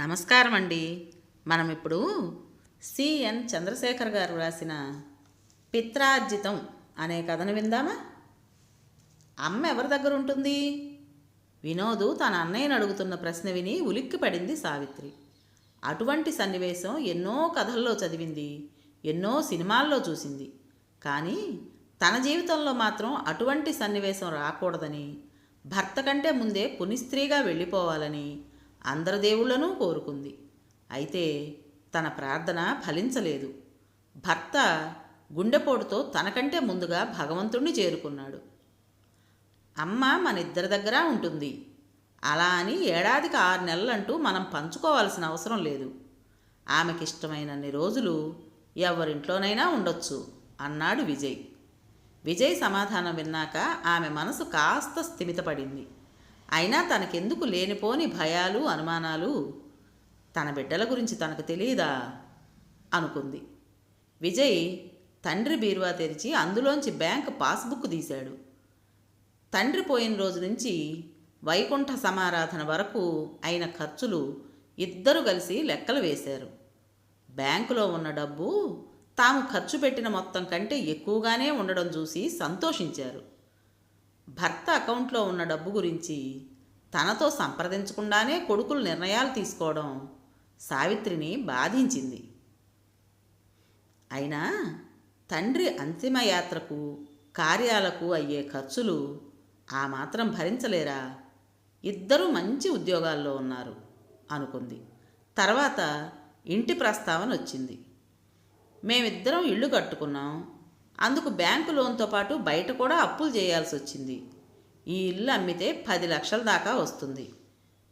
నమస్కారం అండి మనం ఇప్పుడు సిఎన్ చంద్రశేఖర్ గారు రాసిన పిత్రార్జితం అనే కథను విందామా? అమ్మ ఎవరి దగ్గర ఉంటుంది? వినోదు తన అన్నయ్యను అడుగుతున్న ప్రశ్న విని ఉలిక్కి పడింది సావిత్రి. అటువంటి సన్నివేశం ఎన్నో కథల్లో చదివింది ఎన్నో సినిమాల్లో చూసింది. కానీ తన జీవితంలో మాత్రం అటువంటి సన్నివేశం రాకూడదని భర్త కంటే ముందే పునిస్త్రీగా వెళ్ళిపోవాలని అందరి దేవుళ్ళను కోరుకుంది. అయితే తన ప్రార్థన ఫలించలేదు. భర్త గుండెపోటుతో తనకంటే ముందుగా భగవంతుణ్ణి చేరుకున్నాడు. అమ్మ మన ఇద్దరి దగ్గర ఉంటుంది. అలా అని ఏడాదికి ఆరు నెలలంటూ మనం పంచుకోవాల్సిన అవసరం లేదు. ఆమెకిష్టమైనన్ని రోజులు ఎవరింట్లోనైనా ఉండొచ్చు అన్నాడు విజయ్. విజయ్ సమాధానం విన్నాక ఆమె మనసు కాస్త స్థిమితపడింది. అయినా తనకెందుకు లేనిపోని భయాలు అనుమానాలు? తన బిడ్డల గురించి తనకు తెలియదా అనుకుంది. విజయ్ తండ్రి బీరువా తెరిచి అందులోంచి బ్యాంక్ పాస్బుక్ తీశాడు. తండ్రి పోయిన రోజు నుంచి వైకుంఠ సమారాధన వరకు అయిన ఖర్చులు ఇద్దరు కలిసి లెక్కలు వేశారు. బ్యాంకులో ఉన్న డబ్బు తాము ఖర్చు పెట్టిన మొత్తం కంటే ఎక్కువగానే ఉండడం చూసి సంతోషించారు. భర్త అకౌంట్లో ఉన్న డబ్బు గురించి తనతో సంప్రదించకుండానే కొడుకులు నిర్ణయాలు తీసుకోవడం సావిత్రిని బాధించింది. అయినా తండ్రి అంతిమయాత్రకు కార్యాలకు అయ్యే ఖర్చులు ఆ మాత్రం భరించలేరా? ఇద్దరూ మంచి ఉద్యోగాల్లో ఉన్నారు అనుకుంది. తర్వాత ఇంటి ప్రస్తావన వచ్చింది. మేమిద్దరం ఇల్లు కట్టుకున్నాం అందుకు బ్యాంకు లోన్తో పాటు బయట కూడా అప్పులు చేయాల్సి వచ్చింది. ఈ ఇల్లు అమ్మితే పది లక్షల దాకా వస్తుంది.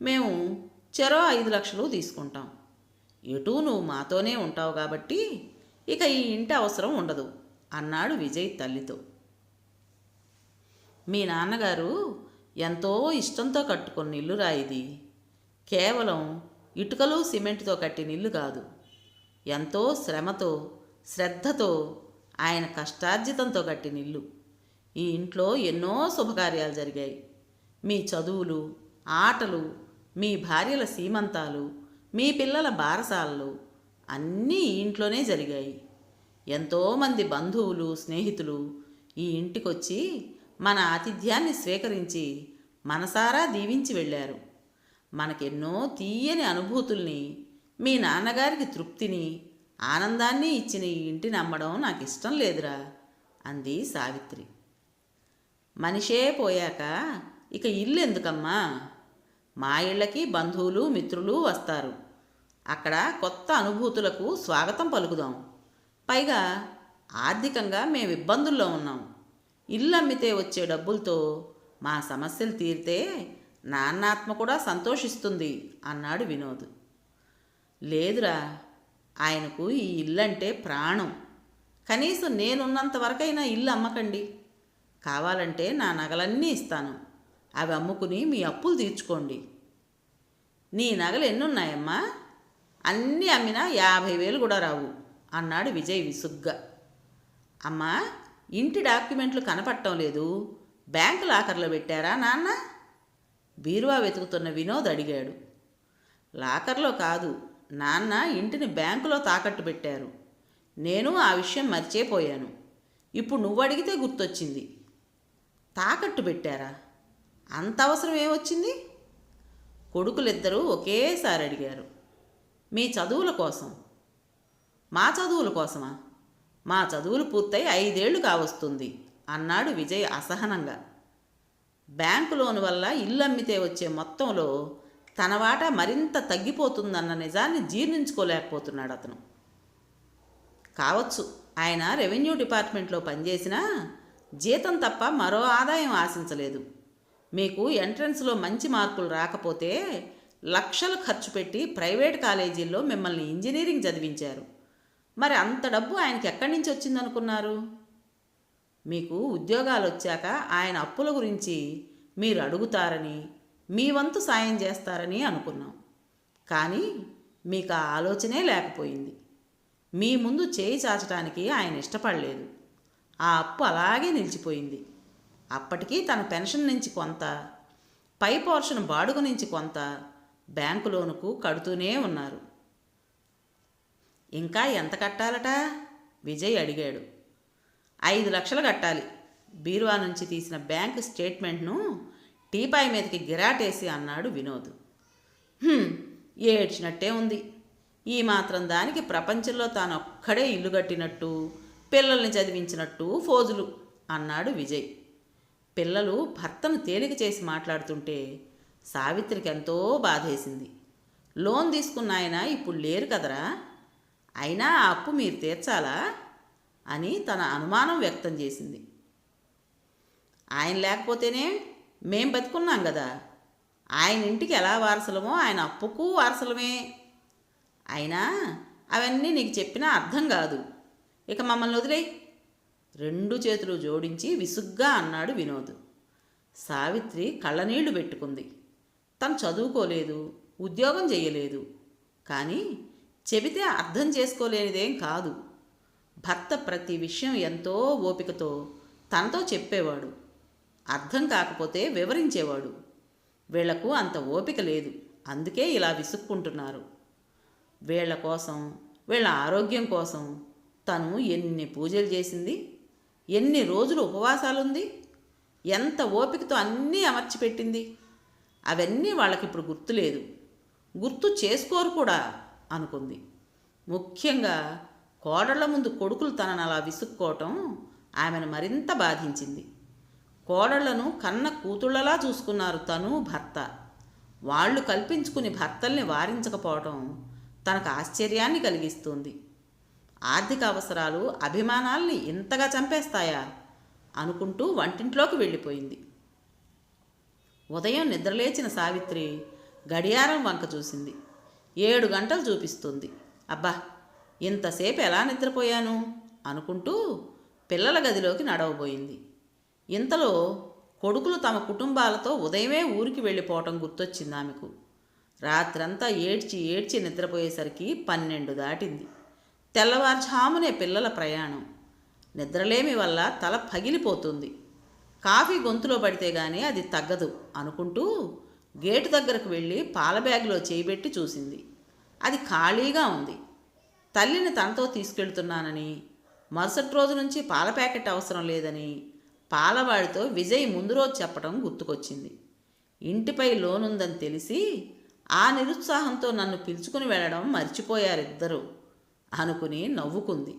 మేము చెరో ఐదు లక్షలు తీసుకుంటాం. ఎటూ నువ్వు మాతోనే ఉంటావు కాబట్టి ఇక ఈ ఇంటి అవసరం ఉండదు అన్నాడు విజయ్ తల్లితో. మీ నాన్నగారు ఎంతో ఇష్టంతో కట్టుకున్న ఇల్లురా ఇది. కేవలం ఇటుకలు సిమెంట్తో కట్టిన ఇల్లు కాదు. ఎంతో శ్రమతో శ్రద్ధతో ఆయన కష్టార్జితంతో కట్టిన ఇల్లు. ఈ ఇంట్లో ఎన్నో శుభకార్యాలు జరిగాయి. మీ చదువులు ఆటలు మీ భార్యల సీమంతాలు మీ పిల్లల బారసాలలు అన్నీ ఈ ఇంట్లోనే జరిగాయి. ఎంతోమంది బంధువులు స్నేహితులు ఈ ఇంటికొచ్చి మన ఆతిథ్యాన్ని స్వీకరించి మనసారా దీవించి వెళ్ళారు. మనకెన్నో తీయని అనుభూతుల్ని మీ నాన్నగారికి తృప్తిని ఆనందాన్ని ఇచ్చిన ఈ ఇంటిని అమ్మడం నాకు ఇష్టం లేదురా అంది సావిత్రి. మనిషే పోయాక ఇక ఇల్లు ఎందుకమ్మా మా ఇళ్ళకి బంధువులు మిత్రులు వస్తారు. అక్కడ కొత్త అనుభూతులకు స్వాగతం పలుకుదాం. పైగా ఆర్థికంగా మేము ఇబ్బందుల్లో ఉన్నాం. ఇల్లు అమ్మితే వచ్చే డబ్బులతో మా సమస్యలు తీరితే నాన్నాత్మ కూడా సంతోషిస్తుంది అన్నాడు వినోద్. లేదురా ఆయనకు ఈ ఇల్లంటే ప్రాణం. కనీసం నేనున్నంత వరకైనా ఇల్లు అమ్మకండి. కావాలంటే నా నగలన్నీ ఇస్తాను. అవి అమ్ముకుని మీ అప్పులు తీర్చుకోండి. నీ నగలు ఎన్నున్నాయమ్మా? అన్నీ అమ్మినా యాభై వేలు కూడా రావు అన్నాడు విజయ్ విసుగ్గా. అమ్మా ఇంటి డాక్యుమెంట్లు కనపడటం లేదు. బ్యాంకు లాకర్లో పెట్టారా నాన్న? బీరువా వెతుకుతున్న వినోద్ అడిగాడు. లాకర్లో కాదు నాన్న ఇంటిని బ్యాంకులో తాకట్టు పెట్టారు. నేను ఆ విషయం మర్చిపోయాను. ఇప్పుడు నువ్వు అడిగితే గుర్తొచ్చింది. తాకట్టు పెట్టారా? అంత అవసరం ఏమొచ్చింది? కొడుకులిద్దరూ ఒకేసారి అడిగారు. మీ చదువుల కోసం. మా చదువుల కోసమా? మా చదువులు పూర్తయి ఐదేళ్ళు కావస్తుంది అన్నాడు విజయ్ అసహనంగా. బ్యాంకు లోన్ వల్ల ఇల్లు అమ్మితే వచ్చే మొత్తంలో తన వాటా మరింత తగ్గిపోతుందన్న నిజాన్ని జీర్ణించుకోలేకపోతున్నాడు అతను. కావచ్చు ఆయన రెవెన్యూ డిపార్ట్మెంట్లో పనిచేసినా జీతం తప్ప మరో ఆదాయం ఆశించలేదు. మీకు ఎంట్రన్స్లో మంచి మార్కులు రాకపోతే లక్షలు ఖర్చు పెట్టి ప్రైవేట్ కాలేజీల్లో మిమ్మల్ని ఇంజనీరింగ్ చదివించారు. మరి అంత డబ్బు ఆయనకి ఎక్కడి నుంచి వచ్చిందనుకున్నారు? మీకు ఉద్యోగాలు వచ్చాక ఆయన అప్పుల గురించి మీరు అడుగుతారని మీ వంతు సాయం చేస్తారని అనుకున్నాం. కానీ మీకు ఆ ఆలోచనే లేకపోయింది. మీ ముందు చేయి చాచడానికి ఆయన ఇష్టపడలేదు. ఆ అప్పు అలాగే నిలిచిపోయింది. అప్పటికీ తన పెన్షన్ నుంచి కొంత పై పోర్షన్ బాడుగ నుంచి కొంత బ్యాంకు లోనుకు కడుతూనే ఉన్నారు. ఇంకా ఎంత కట్టాలట? విజయ్ అడిగాడు. ఐదు లక్షలు కట్టాలి. బీరువా నుంచి తీసిన బ్యాంక్ స్టేట్మెంట్ను టీపాయ్ మీదకి గిరాటేసి అన్నాడు వినోద్. ఏడ్చినట్టే ఉంది. ఈ మాత్రం దానికి ప్రపంచంలో తాను ఒక్కడే ఇల్లు కట్టినట్టు పిల్లల్ని చదివించినట్టు ఫోజులు అన్నాడు విజయ్. పిల్లలు భర్తను తేలిక చేసి మాట్లాడుతుంటే సావిత్రికి ఎంతో బాధేసింది. లోన్ తీసుకున్న ఆయన ఇప్పుడు లేరు కదరా? అయినా ఆ అప్పు మీరు తీర్చాలా? అని తన అనుమానం వ్యక్తం చేసింది. ఆయన లేకపోతేనే మేం బతుకున్నాం కదా ఆయన ఇంటికి ఎలా వారసులమో ఆయన అప్పుకు వారసులమే. అయినా అవన్నీ నీకు చెప్పినా అర్థం కాదు. ఇక మమ్మల్ని వదిలే. రెండు చేతులు జోడించి విసుగ్గా అన్నాడు వినోద్. సావిత్రి కళ్ళనీళ్ళు పెట్టుకుంది. తను చదువుకోలేదు ఉద్యోగం చేయలేదు కానీ చెబితే అర్థం చేసుకోలేనిదేం కాదు. భర్త ప్రతి విషయం ఎంతో ఓపికతో తనతో చెప్పేవాడు. అర్థం కాకపోతే వివరించేవాడు. వీళ్ళకు అంత ఓపిక లేదు. అందుకే ఇలా విసుక్కుంటున్నారు. వీళ్ళ కోసం వీళ్ళ ఆరోగ్యం కోసం తను ఎన్ని పూజలు చేసింది? ఎన్ని రోజులు ఉపవాసాలుంది? ఎంత ఓపికతో అన్నీ అమర్చిపెట్టింది? అవన్నీ వాళ్ళకి ఇప్పుడు గుర్తులేదు. గుర్తు చేసుకోరు కూడా అనుకుంది. ముఖ్యంగా కోడళ్ళ ముందు కొడుకులు తనను అలా విసుక్కోవటం ఆమెను మరింత బాధించింది. కోడళ్ళను కన్న కూతుళ్ళలా చూసుకున్నారు తను భర్త. వాళ్ళు కల్పించుకుని భర్తల్ని వారించకపోవటం తనకు ఆశ్చర్యాన్ని కలిగిస్తుంది. ఆర్థిక అవసరాలు అభిమానాల్ని ఇంతగా చంపేస్తాయా? అనుకుంటూ వంటింట్లోకి వెళ్ళిపోయింది. ఉదయం నిద్రలేచిన సావిత్రి గడియారం వంక చూసింది. ఏడు గంటలు చూపిస్తుంది. అబ్బా ఇంతసేపు ఎలా నిద్రపోయాను? అనుకుంటూ పిల్లల గదిలోకి నడవబోయింది. ఇంతలో కొడుకులు తమ కుటుంబాలతో ఉదయమే ఊరికి వెళ్ళిపోవటం గుర్తొచ్చింది ఆమెకు. రాత్రంతా ఏడ్చి ఏడ్చి నిద్రపోయేసరికి పన్నెండు దాటింది. తెల్లవారుజామునే పిల్లల ప్రయాణం. నిద్రలేమి వల్ల తల పగిలిపోతుంది. కాఫీ గొంతులో పడితే గానీ అది తగ్గదు అనుకుంటూ గేటు దగ్గరకు వెళ్ళి పాల బ్యాగులో చేయిబెట్టి చూసింది. అది ఖాళీగా ఉంది. తల్లిని తనతో తీసుకెళ్తున్నానని మరుసటి రోజు నుంచి పాల ప్యాకెట్ అవసరం లేదని పాలవాడితో విజయ్ ముందు రోజు చెప్పడం గుర్తుకొచ్చింది. ఇంటిపై లోనుందని తెలిసి ఆ నిరుత్సాహంతో నన్ను పిలుచుకుని వెళ్ళడం మర్చిపోయారిద్దరూ అనుకుని నవ్వుకుంది.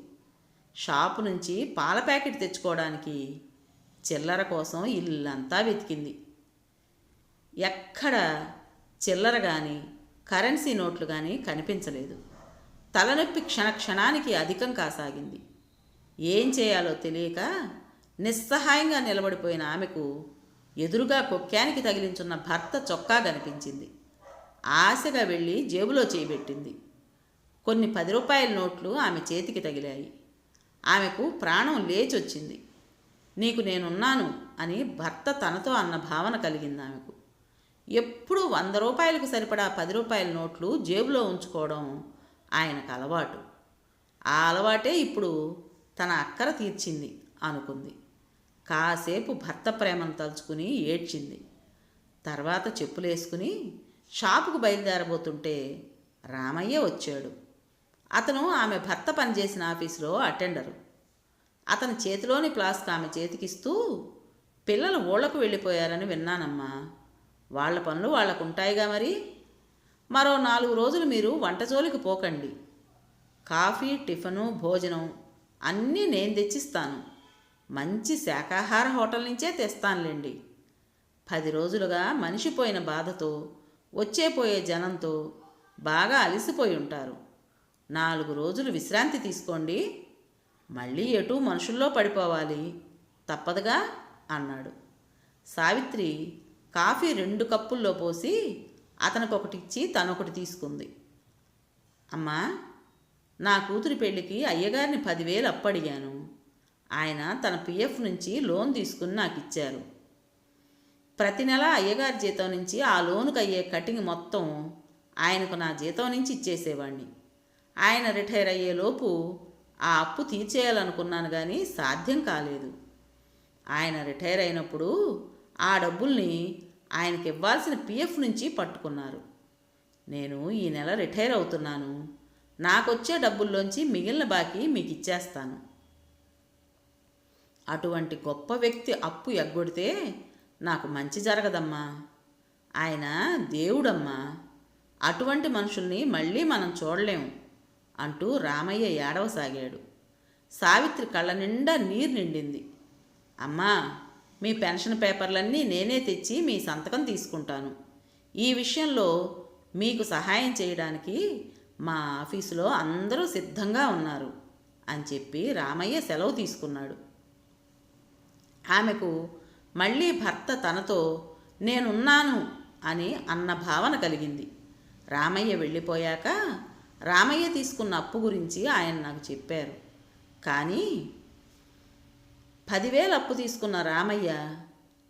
షాపు నుంచి పాల ప్యాకెట్ తెచ్చుకోవడానికి చిల్లర కోసం ఇల్లంతా వెతికింది. ఎక్కడ చిల్లర కానీ కరెన్సీ నోట్లు కానీ కనిపించలేదు. తలనొప్పి క్షణ క్షణానికి అధికం కాసాగింది. ఏం చేయాలో తెలియక నిస్సహాయంగా నిలబడిపోయిన ఆమెకు ఎదురుగా కొక్కానికి తగిలించున్న భర్త చొక్కా కనిపించింది. ఆశగా వెళ్ళి జేబులో చేయబెట్టింది కొన్ని పది రూపాయల నోట్లు ఆమె చేతికి తగిలాయి. ఆమెకు ప్రాణం లేచొచ్చింది. నీకు నేనున్నాను అని భర్త తనతో అన్న భావన కలిగింది ఆమెకు. ఎప్పుడూ వంద రూపాయలకు సరిపడా పది రూపాయల నోట్లు జేబులో ఉంచుకోవడం ఆయనకు అలవాటు. ఆ అలవాటే ఇప్పుడు తన అక్కర తీర్చింది అనుకుంది. కాసేపు భర్త ప్రేమను తలుచుకుని ఏడ్చింది. తర్వాత చెప్పులేసుకుని షాపుకు బయలుదేరబోతుంటే రామయ్య వచ్చాడు. అతను ఆమె భర్త పనిచేసిన ఆఫీసులో అటెండరు. అతని చేతిలోని ప్లాస్క్ ఆమె చేతికిస్తూ పిల్లలు ఊళ్ళకు వెళ్ళిపోయారని విన్నానమ్మా. వాళ్ళ పనులు వాళ్ళకుంటాయిగా మరి. మరో నాలుగు రోజులు మీరు వంట జోలికి పోకండి. కాఫీ టిఫను భోజనం అన్నీ నేను తెచ్చిస్తాను. మంచి శాకాహార హోటల్ నుంచే తెస్తానులేండి. పది రోజులుగా మనిషిపోయిన బాధతో వచ్చేపోయే జనంతో బాగా అలసిపోయి ఉంటారు. నాలుగు రోజులు విశ్రాంతి తీసుకోండి. మళ్ళీ ఎటు మనుషుల్లో పడిపోవాలి. తప్పదుగా అన్నాడు. సావిత్రి కాఫీ రెండు కప్పుల్లో పోసి అతనికొకటి ఇచ్చి తనొకటి తీసుకుంది. అమ్మా నా కూతురి పెళ్ళికి అయ్యగారిని పదివేలు అప్పడిగాను ఆయన తన పిఎఫ్ నుంచి లోన్ తీసుకుని నాకు ఇచ్చారు. ప్రతి నెల అయ్యగారి జీతం నుంచి ఆ లోనుకు అయ్యే కటింగ్ మొత్తం ఆయనకు నా జీతం నుంచి ఇచ్చేసేవాడిని ఆయన రిటైర్ అయ్యేలోపు ఆ అప్పు తీర్చేయాలనుకున్నాను కానీ సాధ్యం కాలేదు. ఆయన రిటైర్ అయినప్పుడు ఆ డబ్బుల్ని ఆయనకి ఇవ్వాల్సిన పిఎఫ్ నుంచి పట్టుకున్నారు. నేను ఈ నెల రిటైర్ అవుతున్నాను. నాకొచ్చే డబ్బుల్లోంచి మిగిలిన బాకీ మీకు ఇచ్చేస్తాను అటువంటి గొప్ప వ్యక్తి అప్పు ఎగ్గొడితే నాకు మంచి జరగదమ్మా. ఆయన దేవుడమ్మా. అటువంటి మనుషుల్ని మళ్ళీ మనం చూడలేము అంటూ రామయ్య ఏడవసాగాడు. సావిత్రి కళ్ళ నిండా నీరు నిండింది. అమ్మా మీ పెన్షన్ పేపర్లన్నీ నేనే తెచ్చి మీ సంతకం తీసుకుంటాను. ఈ విషయంలో మీకు సహాయం చేయడానికి మా ఆఫీసులో అందరూ సిద్ధంగా ఉన్నారు అని చెప్పి రామయ్య సెలవు తీసుకున్నాడు. ఆమెకు మళ్ళీ భర్త తనతో నేనున్నాను అని అన్న భావన కలిగింది. రామయ్య వెళ్ళిపోయాక రామయ్య తీసుకున్న అప్పు గురించి ఆయన నాకు చెప్పారు. కానీ పదివేలు అప్పు తీసుకున్న రామయ్య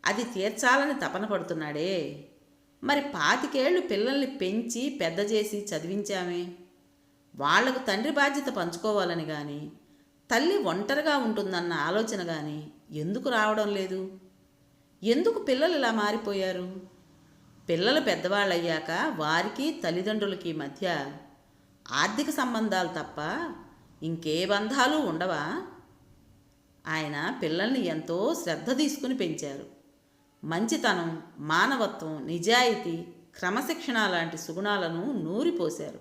అది తీర్చాలని తపన పడుతున్నాడే. మరి పాతికేళ్ళు పిల్లల్ని పెంచి పెద్ద చేసి చదివించామే. వాళ్ళకు తండ్రి బాధ్యత పంచుకోవాలని కానీ తల్లి ఒంటరిగా ఉంటుందన్న ఆలోచన కానీ ఎందుకు రావడం లేదు? ఎందుకు పిల్లలు ఇలా మారిపోయారు? పిల్లలు పెద్దవాళ్ళయ్యాక వారికి తల్లిదండ్రులకి మధ్య ఆర్థిక సంబంధాలు తప్ప ఇంకే బంధాలు ఉండవా? ఆయన పిల్లల్ని ఎంతో శ్రద్ధ తీసుకుని పెంచారు. మంచితనం మానవత్వం నిజాయితీ క్రమశిక్షణ లాంటి సుగుణాలను నూరిపోశారు.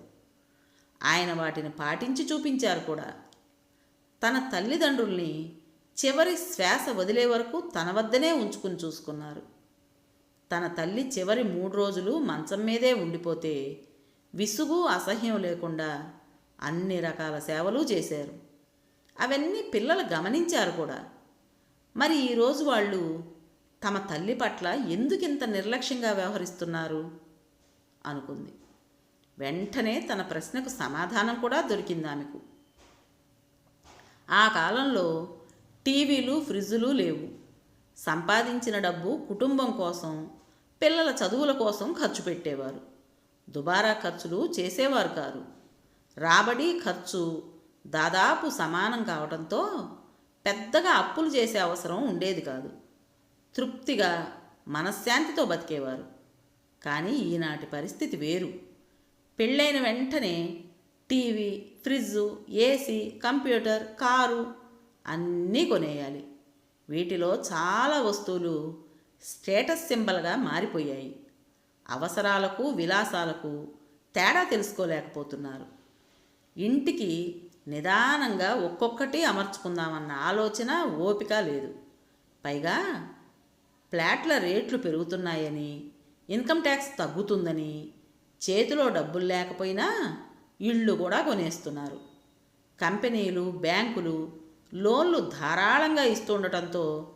ఆయన వాటిని పాటించి చూపించారు కూడా. తన తల్లిదండ్రుల్ని చివరి శ్వాస వదిలే వరకు తన వద్దనే ఉంచుకుని చూసుకున్నారు. తన తల్లి చివరి మూడు రోజులు మంచం మీదే ఉండిపోతే విసుగు అసహ్యం లేకుండా అన్ని రకాల సేవలు చేశారు. అవన్నీ పిల్లలు గమనించారు కూడా. మరి ఈరోజు వాళ్ళు తమ తల్లి పట్ల ఎందుకింత నిర్లక్ష్యంగా వ్యవహరిస్తున్నారు? అనుకుంది. వెంటనే తన ప్రశ్నకు సమాధానం కూడా దొరికింది ఆమెకు. ఆ కాలంలో టీవీలు ఫ్రిడ్జులు లేవు. సంపాదించిన డబ్బు కుటుంబం కోసం పిల్లల చదువుల కోసం ఖర్చు పెట్టేవారు. దుబారా ఖర్చులు చేసేవారు కారు. రాబడి ఖర్చు దాదాపు సమానం కావడంతో పెద్దగా అప్పులు చేసే అవసరం ఉండేది కాదు. తృప్తిగా మనశ్శాంతితో బతికేవారు. కానీ ఈనాటి పరిస్థితి వేరు. పెళ్ళైన వెంటనే TV fridge AC computer car అన్నీ కొనేయాలి. వీటిలో చాలా వస్తువులు స్టేటస్ సింబల్గా మారిపోయాయి. అవసరాలకు విలాసాలకు తేడా తెలుసుకోలేకపోతున్నారు. ఇంటికి నిదానంగా ఒక్కొక్కటి అమర్చుకుందామన్న ఆలోచన ఓపిక లేదు. పైగా ఫ్లాట్ల రేట్లు పెరుగుతున్నాయని ఇన్కమ్ ట్యాక్స్ తగ్గుతుందని చేతిలో డబ్బులు లేకపోయినా ఇళ్ళు కూడా కొనేస్తున్నారు. కంపెనీలు బ్యాంకులు లోన్లు ధారాళంగా ఇస్తుండటంతో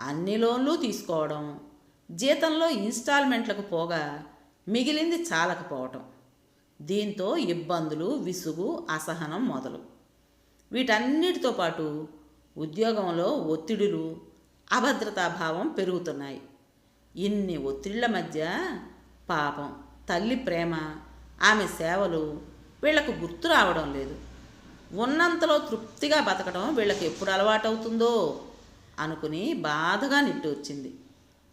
అన్ని లోన్లు తీసుకోవడం జీతంలో ఇన్స్టాల్మెంట్లకు పోగా మిగిలింది చాలకపోవటం. దీంతో ఇబ్బందులు విసుగు అసహనం మొదలు. వీటన్నిటితో పాటు ఉద్యోగంలో ఒత్తిడులు అభద్రతాభావం పెరుగుతున్నాయి. ఇన్ని ఒత్తిళ్ళ మధ్య పాపం తల్లి ప్రేమ ఆమె సేవలు వీళ్ళకు గుర్తు రావడం లేదు. ఉన్నంతలో తృప్తిగా బతకడం వీళ్ళకి ఎప్పుడు అలవాటవుతుందో అనుకుని బాధగా నిట్టూర్చింది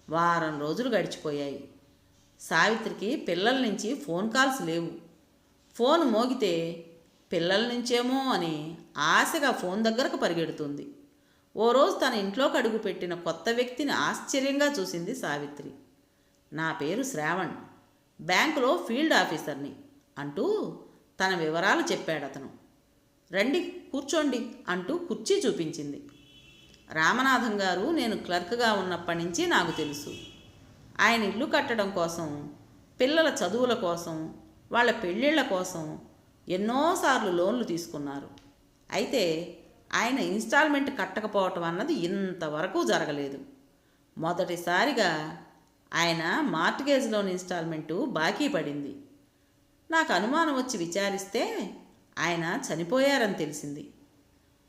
వారం రోజులు గడిచిపోయాయి. సావిత్రికి పిల్లల నుంచి ఫోన్ కాల్స్ లేవు. ఫోన్ మోగితే పిల్లల నుంచేమో అని ఆశగా ఫోన్ దగ్గరకు పరిగెడుతుంది. ఓ రోజు తన ఇంట్లోకి అడుగు పెట్టిన కొత్త వ్యక్తిని ఆశ్చర్యంగా చూసింది సావిత్రి. నా పేరు శ్రావణ్. బ్యాంకులో ఫీల్డ్ ఆఫీసర్ని అంటూ తన వివరాలు చెప్పాడు అతను రండి కూర్చోండి అంటూ కుర్చీ చూపించింది. రామనాథం గారు నేను క్లర్క్గా ఉన్నప్పటి నుంచి నాకు తెలుసు. ఆయన ఇల్లు కట్టడం కోసం పిల్లల చదువుల కోసం వాళ్ళ పెళ్ళిళ్ళ కోసం ఎన్నోసార్లు లోన్లు తీసుకున్నారు. అయితే ఆయన ఇన్స్టాల్మెంట్ కట్టకపోవటం అన్నది ఇంతవరకు జరగలేదు. మొదటిసారిగా ఆయన మార్టిగేజ్ లోన్ ఇన్స్టాల్మెంటు బాకీ పడింది. నాకు అనుమానం వచ్చి విచారిస్తే ఆయన చనిపోయారని తెలిసింది.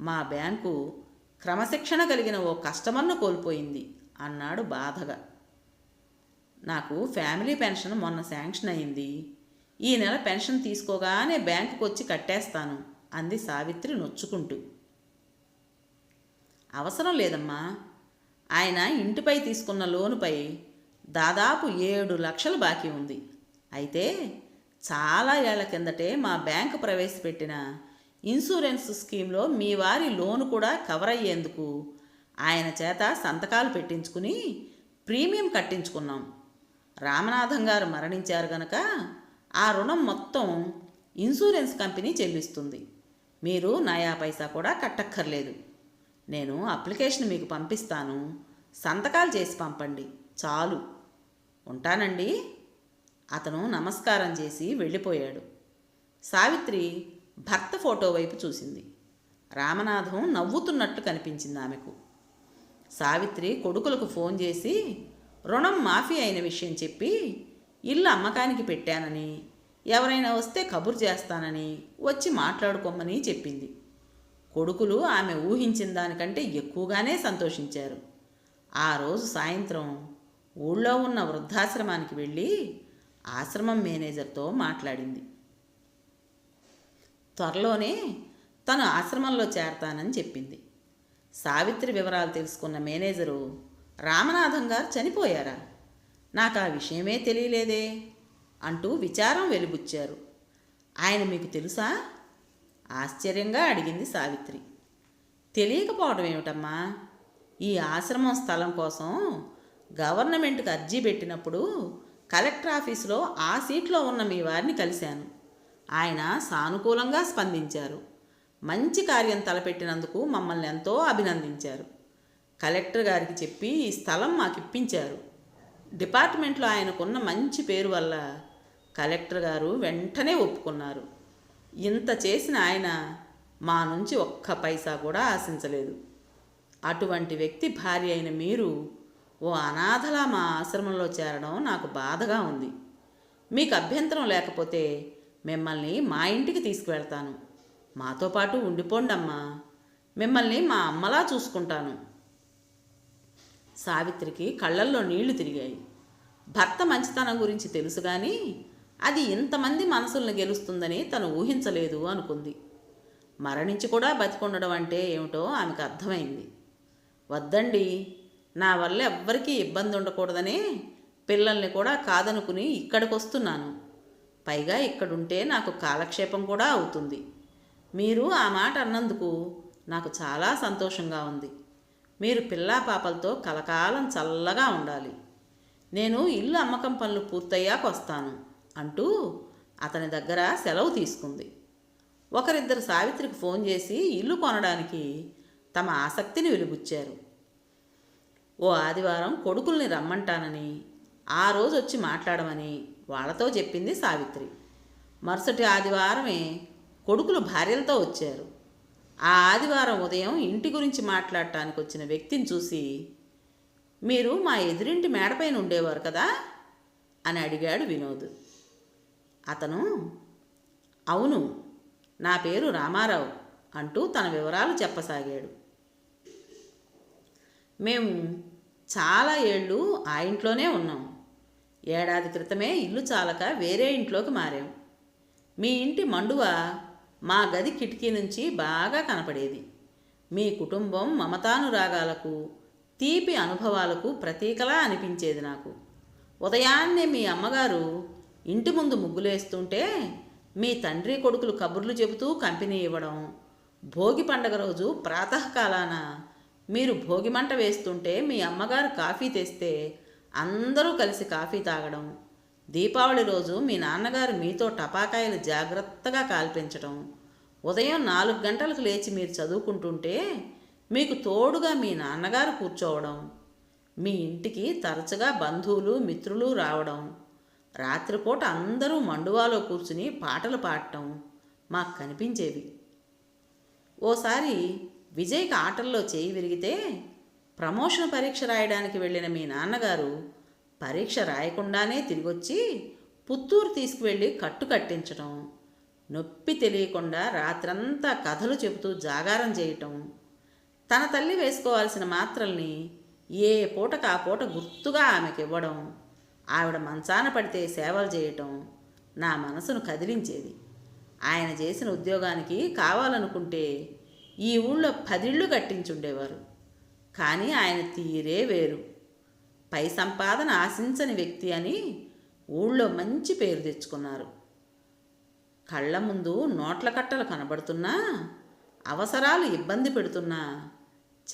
మా బ్యాంకు క్రమశిక్షణ కలిగిన ఓ కస్టమర్ను కోల్పోయింది అన్నాడు బాధగా. నాకు ఫ్యామిలీ పెన్షన్ మొన్న శాంక్షన్ అయింది. ఈ నెల పెన్షన్ తీసుకోగానే బ్యాంకుకు వచ్చి కట్టేస్తాను అంది సావిత్రి నొచ్చుకుంటూ. అవసరం లేదమ్మా. ఆయన ఇంటిపై తీసుకున్న లోనుపై దాదాపు ఏడు లక్షలు బాకీ ఉంది. అయితే చాలా ఏళ్ళ కిందటే మా బ్యాంకు ప్రవేశపెట్టిన ఇన్సూరెన్స్ స్కీమ్లో మీ వారి లోను కూడా కవర్ అయ్యేందుకు ఆయన చేత సంతకాలు పెట్టించుకుని ప్రీమియం కట్టించుకున్నాం. రామనాథం గారు మరణించారు గనక ఆ రుణం మొత్తం ఇన్సూరెన్స్ కంపెనీ చెల్లిస్తుంది. మీరు నయా పైసా కూడా కట్టక్కర్లేదు. నేను అప్లికేషన్ మీకు పంపిస్తాను. సంతకాలు చేసి పంపండి. చాలు. ఉంటానండి. అతను నమస్కారం చేసి వెళ్ళిపోయాడు. సావిత్రి భర్త ఫోటో వైపు చూసింది. రామనాథం నవ్వుతున్నట్టు కనిపించింది ఆమెకు. సావిత్రి కొడుకులకు ఫోన్ చేసి రుణం మాఫీ అయిన విషయం చెప్పి ఇల్లు అమ్మకానికి పెట్టానని ఎవరైనా వస్తే కబురు చేస్తానని వచ్చి మాట్లాడుకోమని చెప్పింది. కొడుకులు ఆమె ఊహించిన దానికంటే ఎక్కువగానే సంతోషించారు. ఆ రోజు సాయంత్రం ఊళ్ళో ఉన్న వృద్ధాశ్రమానికి వెళ్ళి ఆశ్రమం మేనేజర్తో మాట్లాడింది. త్వరలోనే తను ఆశ్రమంలో చేరతానని చెప్పింది. సావిత్రి వివరాలు తెలుసుకున్న మేనేజరు రామనాథం గారు చనిపోయారా? నాకు ఆ విషయమే తెలియలేదే అంటూ విచారం వెలిబుచ్చారు. ఆయన మీకు తెలుసా? ఆశ్చర్యంగా అడిగింది సావిత్రి. తెలియకపోవడం ఏమిటమ్మా? ఈ ఆశ్రమం స్థలం కోసం గవర్నమెంట్కి అర్జీ పెట్టినప్పుడు కలెక్టర్ ఆఫీసులో ఆ సీట్లో ఉన్న మీ వారిని కలిశాను. ఆయన సానుకూలంగా స్పందించారు. మంచి కార్యం తలపెట్టినందుకు మమ్మల్ని ఎంతో అభినందించారు. కలెక్టర్ గారికి చెప్పి ఈ స్థలం మాకు ఇప్పించారు డిపార్ట్మెంట్లో ఆయనకున్న మంచి పేరు వల్ల కలెక్టర్ గారు వెంటనే ఒప్పుకున్నారు. ఇంత చేసిన ఆయన మా నుంచి ఒక్క పైసా కూడా ఆశించలేదు. అటువంటి వ్యక్తి భార్య అయిన మీరు ఓ అనాథలా మా ఆశ్రమంలో చేరడం నాకు బాధగా ఉంది. మీకు అభ్యంతరం లేకపోతే మిమ్మల్ని మా ఇంటికి తీసుకువెళ్తాను. మాతో పాటు ఉండిపోండమ్మా. మిమ్మల్ని మా అమ్మలా చూసుకుంటాను. సావిత్రికి కళ్ళల్లో నీళ్ళు తిరిగాయి. భర్త మంచితనం గురించి తెలుసు కానీ అది ఇంతమంది మనసులను గెలుస్తుందని తను ఊహించలేదు అనుకుంది. మరణించి కూడా బతికుండడం అంటే ఏమిటో ఆమెకు అర్థమైంది. వద్దండి. నా వల్ల ఎవ్వరికీ ఇబ్బంది ఉండకూడదని పిల్లల్ని కూడా కాదనుకుని ఇక్కడికి వస్తున్నాను పైగా ఇక్కడుంటే నాకు కాలక్షేపం కూడా అవుతుంది. మీరు ఆ మాట అన్నందుకు నాకు చాలా సంతోషంగా ఉంది. మీరు పిల్లా పాపలతో కలకాలం చల్లగా ఉండాలి. నేను ఇల్లు అమ్మకం పనులు పూర్తయ్యాక వస్తాను అంటూ అతని దగ్గర సెలవు తీసుకుంది. ఒకరిద్దరు సావిత్రికి ఫోన్ చేసి ఇల్లు కొనడానికి తమ ఆసక్తిని వెలుగుచ్చారు ఓ ఆదివారం కొడుకుల్ని రమ్మంటానని ఆ రోజు వచ్చి మాట్లాడమని వాళ్ళతో చెప్పింది సావిత్రి. మరుసటి ఆదివారమే కొడుకులు భార్యలతో వచ్చారు. ఆ ఆదివారం ఉదయం ఇంటి గురించి మాట్లాడటానికి వచ్చిన వ్యక్తిని చూసి మీరు మా ఎదురింటి మేడపైన ఉండేవారు కదా? అని అడిగాడు వినోద్. అతను అవును నా పేరు రామారావు అంటూ తన వివరాలు చెప్పసాగాడు. మేము చాలా ఏళ్ళు ఆ ఇంట్లోనే ఉన్నాం. ఏడాది క్రితమే ఇల్లు చాలక వేరే ఇంట్లోకి మారాం. మీ ఇంటి మండువ మా గది కిటికీ నుంచి బాగా కనపడేది. మీ కుటుంబం మమతానురాగాలకు తీపి అనుభవాలకు ప్రతీకలా అనిపించేది నాకు. ఉదయాన్నే మీ అమ్మగారు ఇంటి ముందు ముగ్గులేస్తుంటే మీ తండ్రి కొడుకులు కబుర్లు చెబుతూ కంపెనీ ఇవ్వడం భోగి పండగ రోజు ప్రాతకాలాన మీరు భోగి మంట వేస్తుంటే మీ అమ్మగారు కాఫీ తెస్తే అందరూ కలిసి కాఫీ తాగడం దీపావళి రోజు మీ నాన్నగారు మీతో టపాకాయలు జాగ్రత్తగా కాల్పించడం ఉదయం నాలుగు గంటలకు లేచి మీరు చదువుకుంటుంటే మీకు తోడుగా మీ నాన్నగారు కూర్చోవడం మీ ఇంటికి తరచుగా బంధువులు మిత్రులు రావడం రాత్రిపూట అందరూ మండువాలో కూర్చుని పాటలు పాడటం మాకు కనిపించేవి. ఓసారి విజయ్కి ఆటల్లో చేయి విరిగితే ప్రమోషన్ పరీక్ష రాయడానికి వెళ్ళిన మీ నాన్నగారు పరీక్ష రాయకుండానే తిరిగొచ్చి పుత్తూరు తీసుకువెళ్ళి కట్టు కట్టించడం నొప్పి తెలియకుండా రాత్రంతా కథలు చెబుతూ జాగారం చేయటం తన తల్లి వేసుకోవాల్సిన మాత్రల్ని ఏ పూటకు ఆ పూట గుర్తుగా ఆమెకి ఇవ్వడం ఆవిడ మంచాన పడితే సేవలు చేయటం నా మనసును కదిలించేది. ఆయన చేసిన ఉద్యోగానికి కావాలనుకుంటే ఈ ఊళ్ళో పదిళ్ళు కట్టించుండేవారు. కానీ ఆయన తీరే వేరు. పై సంపాదన ఆశించని వ్యక్తి అని ఊళ్ళో మంచి పేరు తెచ్చుకున్నారు. కళ్ళ ముందు నోట్ల కట్టలు కనబడుతున్నా అవసరాలు ఇబ్బంది పెడుతున్నా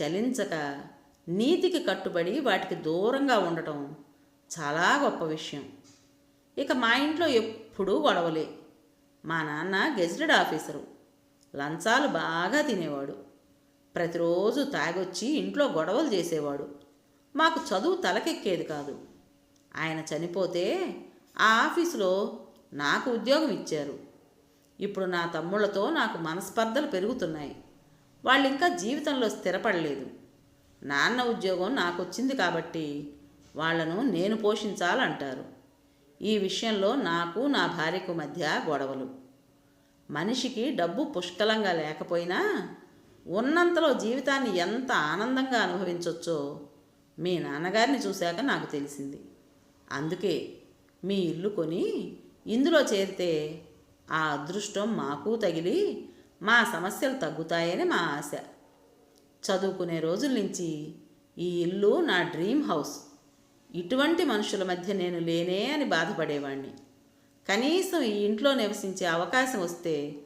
చలించక నీతికి కట్టుబడి వాటికి దూరంగా ఉండటం చాలా గొప్ప విషయం. ఇక మా ఇంట్లో ఎప్పుడూ గొడవలే. మా నాన్న గెజిటెడ్ ఆఫీసరు. లంచాలు బాగా తినేవాడు. ప్రతిరోజు తాగొచ్చి ఇంట్లో గొడవలు చేసేవాడు. మాకు చదువు తలకెక్కేది కాదు. ఆయన చనిపోతే ఆ ఆఫీసులో నాకు ఉద్యోగం ఇచ్చారు. ఇప్పుడు నా తమ్ముళ్ళతో నాకు మనస్పర్ధలు పెరుగుతున్నాయి. వాళ్ళు ఇంకా జీవితంలో స్థిరపడలేదు. నాన్న ఉద్యోగం నాకు వచ్చింది కాబట్టి వాళ్ళను నేను పోషించాలంటారు. ఈ విషయంలో నాకు నా భార్యకు మధ్య గొడవలు. మనిషికి డబ్బు పుష్కలంగా లేకపోయినా ఉన్నంతలో జీవితాన్ని ఎంత ఆనందంగా అనుభవించవచ్చో మీ నాన్నగారిని చూశాక నాకు తెలిసింది. అందుకే మీ ఇల్లు కొని ఇందులో చేరితే ఆ అదృష్టం మాకు తగిలి మా సమస్యలు తగ్గుతాయని మా ఆశ. చదువుకునే రోజుల నుంచి ఈ ఇల్లు నా డ్రీమ్ హౌస్. ఇటువంటి మనుషుల మధ్య నేను లేనే అని బాధపడేవాణ్ణి. కనీసం ఈ ఇంట్లో నివసించే అవకాశం వస్తే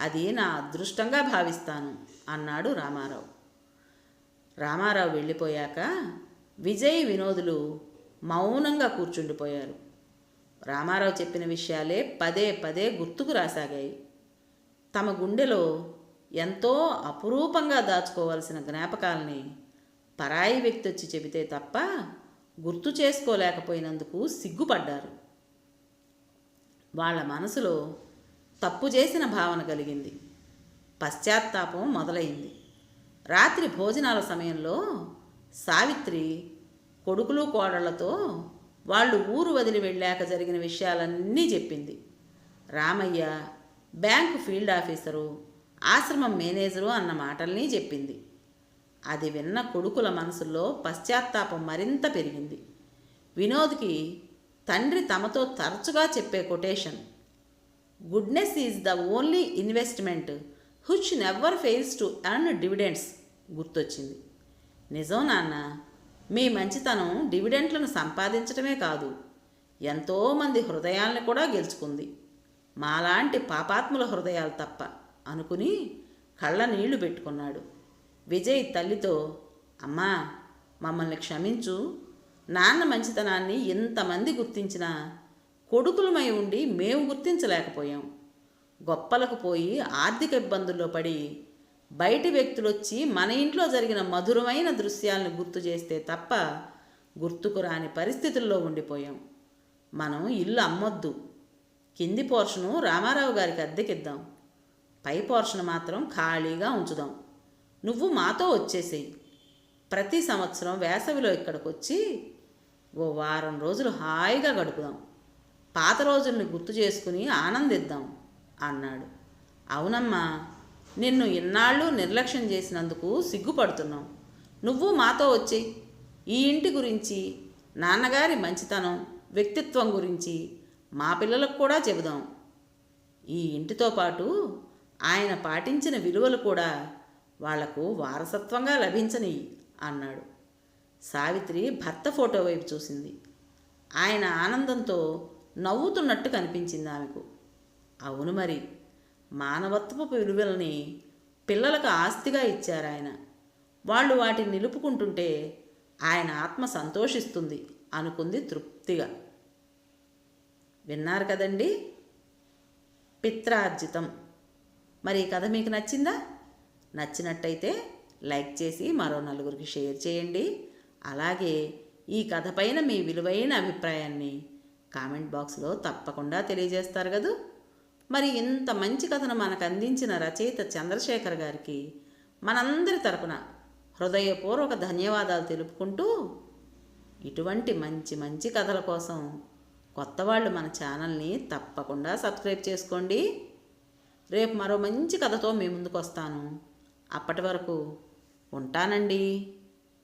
అది నా అదృష్టంగా భావిస్తాను అన్నాడు రామారావు. రామారావు వెళ్ళిపోయాక విజయ్ వినోదులు మౌనంగా కూర్చుండిపోయారు. రామారావు చెప్పిన విషయాలే పదే పదే గుర్తుకు రాసాగాయి. తమ గుండెలో ఎంతో అపురూపంగా దాచుకోవాల్సిన జ్ఞాపకాలని పరాయి వ్యక్తి వచ్చి చెబితే తప్ప గుర్తు చేసుకోలేకపోయినందుకు సిగ్గుపడ్డారు. వాళ్ళ మనసులో తప్పు చేసిన భావన కలిగింది. పశ్చాత్తాపం మొదలైంది. రాత్రి భోజనాల సమయంలో సావిత్రి కొడుకులు కోడళ్ళతో వాళ్ళు ఊరు వదిలి వెళ్ళాక జరిగిన విషయాలన్నీ చెప్పింది. రామయ్య బ్యాంకు ఫీల్డ్ ఆఫీసరు ఆశ్రమం మేనేజరు అన్న మాటల్ని చెప్పింది. అది విన్న కొడుకుల మనసుల్లో పశ్చాత్తాపం మరింత పెరిగింది. వినోద్కి తండ్రి తమతో తరచుగా చెప్పే quotation. Goodness is the only investment which never fails to earn dividends గుర్తొచ్చింది. నిజం నాన్న మీ మంచితనం డివిడెంట్లను సంపాదించడమే కాదు ఎంతోమంది హృదయాల్ని కూడా గెలుచుకుంది. మాలాంటి పాపాత్ముల హృదయాలు తప్ప అనుకుని కళ్ళ నీళ్ళు పెట్టుకున్నాడు. విజయ్ తల్లితో అమ్మా మమ్మల్ని క్షమించు నాన్న మంచితనాన్ని ఇంతమంది గుర్తించినా కొడుకులమై ఉండి మేము గుర్తించలేకపోయాం. గొప్పలకు పోయి ఆర్థిక ఇబ్బందుల్లో పడి బయటి వ్యక్తులొచ్చి మన ఇంట్లో జరిగిన మధురమైన దృశ్యాలను గుర్తు చేస్తే తప్ప గుర్తుకు రాని పరిస్థితుల్లో ఉండిపోయాం. మనం ఇల్లు అమ్మొద్దు. కింది పోర్షను రామారావు గారికి అద్దెకిద్దాం. పై పోర్షన్ మాత్రం ఖాళీగా ఉంచుదాం. నువ్వు మాతో వచ్చేసేయి. ప్రతి సంవత్సరం వేసవిలో ఇక్కడికి వచ్చి ఓ వారం రోజులు హాయిగా గడుపుదాం. పాత రోజుల్ని గుర్తు చేసుకుని ఆనందిద్దాం అన్నాడు. అవునమ్మా నిన్ను ఇన్నాళ్ళు నిర్లక్ష్యం చేసినందుకు సిగ్గుపడుతున్నాం. నువ్వు మాతో వచ్చి. ఈ ఇంటి గురించి నాన్నగారి మంచితనం వ్యక్తిత్వం గురించి మా పిల్లలకు కూడా చెబుదాం. ఈ ఇంటితో పాటు ఆయన పాటించిన విలువలు కూడా వాళ్ళకు వారసత్వంగా లభించని అన్నాడు. సావిత్రి భర్త ఫోటో వైపు చూసింది. ఆయన ఆనందంతో నవ్వుతున్నట్టు కనిపించింది ఆమెకు. అవును మరి మానవత్వపు విలువల్ని పిల్లలకు ఆస్తిగా ఇచ్చారు ఆయన. వాళ్ళు వాటిని నిలుపుకుంటుంటే ఆయన ఆత్మ సంతోషిస్తుంది అనుకుంది తృప్తిగా. విన్నారు కదండి? పిత్రార్జితం. మరి ఈ కథ మీకు నచ్చిందా? నచ్చినట్టయితే లైక్ చేసి మరో నలుగురికి షేర్ చేయండి. అలాగే ఈ కథ పైన మీ విలువైన అభిప్రాయాన్ని కామెంట్ బాక్స్లో తప్పకుండా తెలియజేస్తారు కదూ? మరి ఇంత మంచి కథను మనకు అందించిన రచయిత చంద్రశేఖర్ గారికి మనందరి తరపున హృదయపూర్వక ధన్యవాదాలు తెలుపుకుంటూ ఇటువంటి మంచి మంచి కథల కోసం కొత్త వాళ్ళు మన ఛానల్ని తప్పకుండా సబ్స్క్రైబ్ చేసుకోండి. రేపు మరో మంచి కథతో మీ ముందుకు వస్తాను అప్పటి వరకు ఉంటానండి.